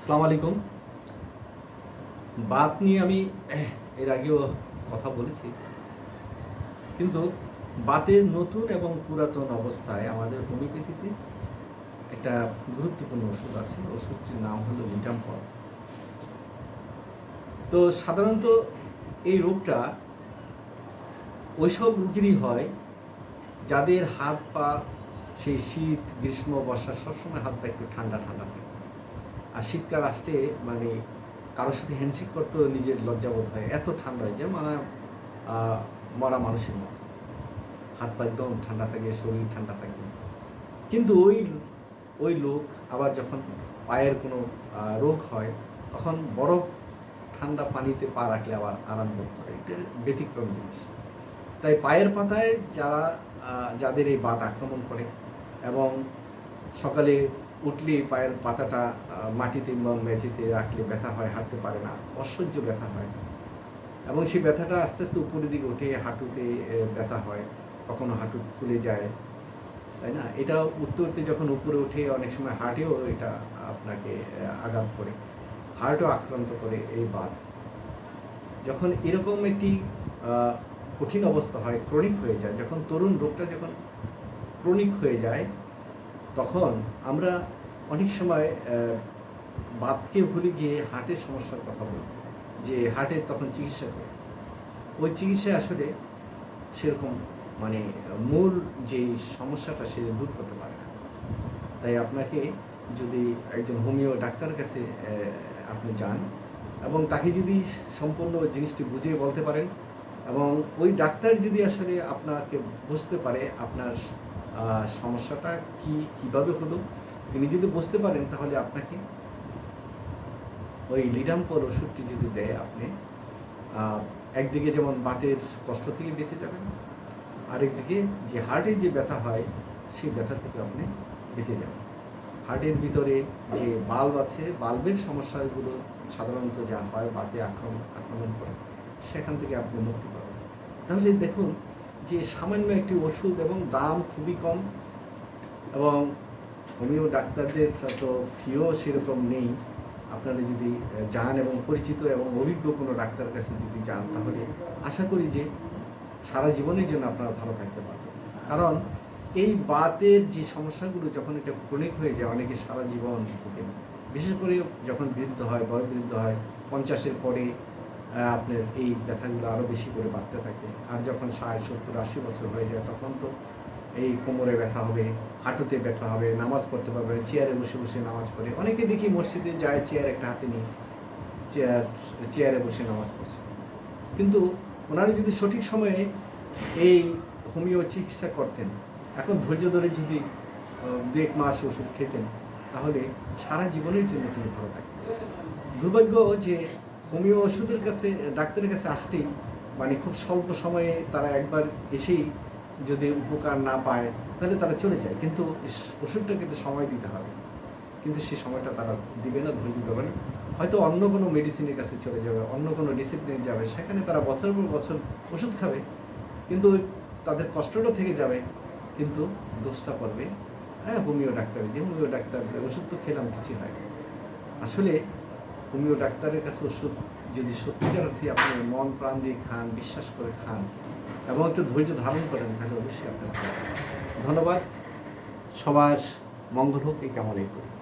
আসসালামু আলাইকুম। বাত নিয়ে আমি এর আগেও কথা বলেছি। কিন্তু বাতের নতুন এবং পুরাতন অবস্থায় আমাদের হোমিওপ্যাথিতে একটা গুরুত্বপূর্ণ ওষুধ আছে। ওষুধটির নাম হলো লিটাম্পল তো সাধারণত এই রোগটা ওইসব রোগীরই হয় যাদের হাত পা, সেই শীত, গ্রীষ্ম, বর্ষা সবসময় হাত পা একটু ঠান্ডা ঠান্ডা থাকে। আর শীতকাল আসতে মানে কারোর সাথে হ্যান্ডশেক করতেও নিজের লজ্জাবোধ হয়। এত ঠান্ডা হয় যে মানে মরা মানুষের মতো। হাত পা একদম ঠান্ডা থাকে, শরীর ঠান্ডা থাকে। কিন্তু ওই ওই লোক আবার যখন পায়ের কোনো রোগ হয়, তখন বরফ ঠান্ডা পানিতে পা রাখলে আবার আরাম বোধ করে। এটা ব্যতিক্রম জিনিস। তাই পায়ের পাতায় যারা যাদের এই বাত আক্রমণ করে এবং সকালে উঠলে পায়ের পাতাটা মাটিতে বা মেঝেতে রাখলে ব্যথা হয়, হাঁটতে পারে না, অসহ্য ব্যথা হয়। এবং সেই ব্যথাটা আস্তে আস্তে উপরের দিকে উঠে হাঁটুতে ব্যথা হয়, কখনো হাঁটু ফুলে যায়, তাই না? এটা উঠতে যখন উপরে উঠে অনেক সময় হার্টেও এটা আপনাকে আঘাত করে, হার্টও আক্রান্ত করে এই বাত। যখন এরকম একটি কঠিন অবস্থা হয়, ক্রনিক হয়ে যায়, যখন তরুণ রোগটা যখন ক্রনিক হয়ে যায় তখন আমরা অনেক সময় বাতকে ভুলে গিয়ে হার্টের সমস্যার কথা বলি, যে হার্টের তখন চিকিৎসা করে। ওই চিকিৎসা আসলে সেরকম মানে মূল যে সমস্যাটা সে দূর করতে পারে না। তাই আপনাকে যদি একজন হোমিও ডাক্তার কাছে আপনি যান এবং তাকে যদি সম্পূর্ণ জিনিসটি বুঝিয়ে বলতে পারেন এবং ওই ডাক্তার যদি আসলে আপনাকে বুঝতে পারে, আপনার সমস্যাটা কি, কীভাবে হলো? তিনি যদি বুঝতে পারেন তাহলে আপনাকে ওই লিডাম্পর ওষুধটি যদি দেয় আপনি একদিকে যেমন বাতের কষ্ট থেকে বেঁচে যাবেন, আরেকদিকে যে হার্টের যে ব্যথা হয়, সেই ব্যথা থেকে আপনি বেঁচে যাবেন। হার্টের ভিতরে যে বাল্ব আছে বাল্বের সমস্যাগুলো সাধারণত যা হয়, বাতে আক্রমণ আক্রমণ করে, সেখান থেকে আপনি মুক্তি পাবেন। তাহলে দেখুন যে সামান্য একটি ওষুধ এবং দাম খুবই কম এবং হোমিও ডাক্তারদের তো ফিও সেরকম নেই। আপনারা যদি যান এবং পরিচিত এবং অভিজ্ঞ কোনো ডাক্তারের কাছে যদি যান তাহলে আশা করি যে সারা জীবনের জন্য আপনারা ভালো থাকতে পারবেন। কারণ এই বাতের যে সমস্যাগুলো যখন এটা ক্রনিক হয়ে যায়, অনেকে সারা জীবন বিশেষ করে যখন বৃদ্ধ হয় বয় বৃদ্ধ হয়, পঞ্চাশের পরে আপনার এই ব্যথাগুলো আরও বেশি করে বাড়তে থাকে। আর যখন ষাট, সত্তর, আশি বছর হয়ে যায়, তখন তো এই কোমরে ব্যথা হবে, হাঁটুতে ব্যথা হবে, নামাজ পড়তে পারবে, চেয়ারে বসে বসে নামাজ পড়ে। অনেকে দেখি মসজিদে যায়, চেয়ার একটা হাতে নিয়ে, চেয়ার, চেয়ারে বসে নামাজ পড়ছে। কিন্তু ওনারা যদি সঠিক সময়ে এই হোমিও চিকিৎসা করতেন, এখন ধৈর্য ধরে যদি দু মাস ওষুধ খেতেন, তাহলে সারা জীবনের জন্য তিনি ভালো থাকতেন। দুর্ভাগ্য যে হোমিও ওষুধের কাছে, ডাক্তারের কাছে আসতেই মানে খুব স্বল্প সময়ে তারা একবার এসেই যদি উপকার না পায়, তাহলে তারা চলে যায়। কিন্তু ওষুধটা কিন্তু সময় দিতে হবে। কিন্তু সেই সময়টা তারা দিবে না ধৈর্য দেবে না। হয়তো অন্য কোনো মেডিসিনের কাছে চলে যাবে, অন্য কোনো ডিসিপ্লিন যাবে, সেখানে তারা বছর পর বছর ওষুধ খাবে। কিন্তু তাদের কষ্টটা থেকে যাবে, কিন্তু দোষটা পড়বে। হ্যাঁ হোমিও ডাক্তার, যে হোমিও ডাক্তার, ওষুধ তো খেলাম, কিছুই হয় আসলে হোমিও ডাক্তারের কাছে ওষুধ যদি সত্যিকার অর্থে আপনি মন প্রাণ দিয়ে খান, বিশ্বাস করে খান এবং একটু ধৈর্য ধারণ করেন, তাহলে অবশ্যই আপনার। ধন্যবাদ সবার মঙ্গল হোক, এই কামনাই করি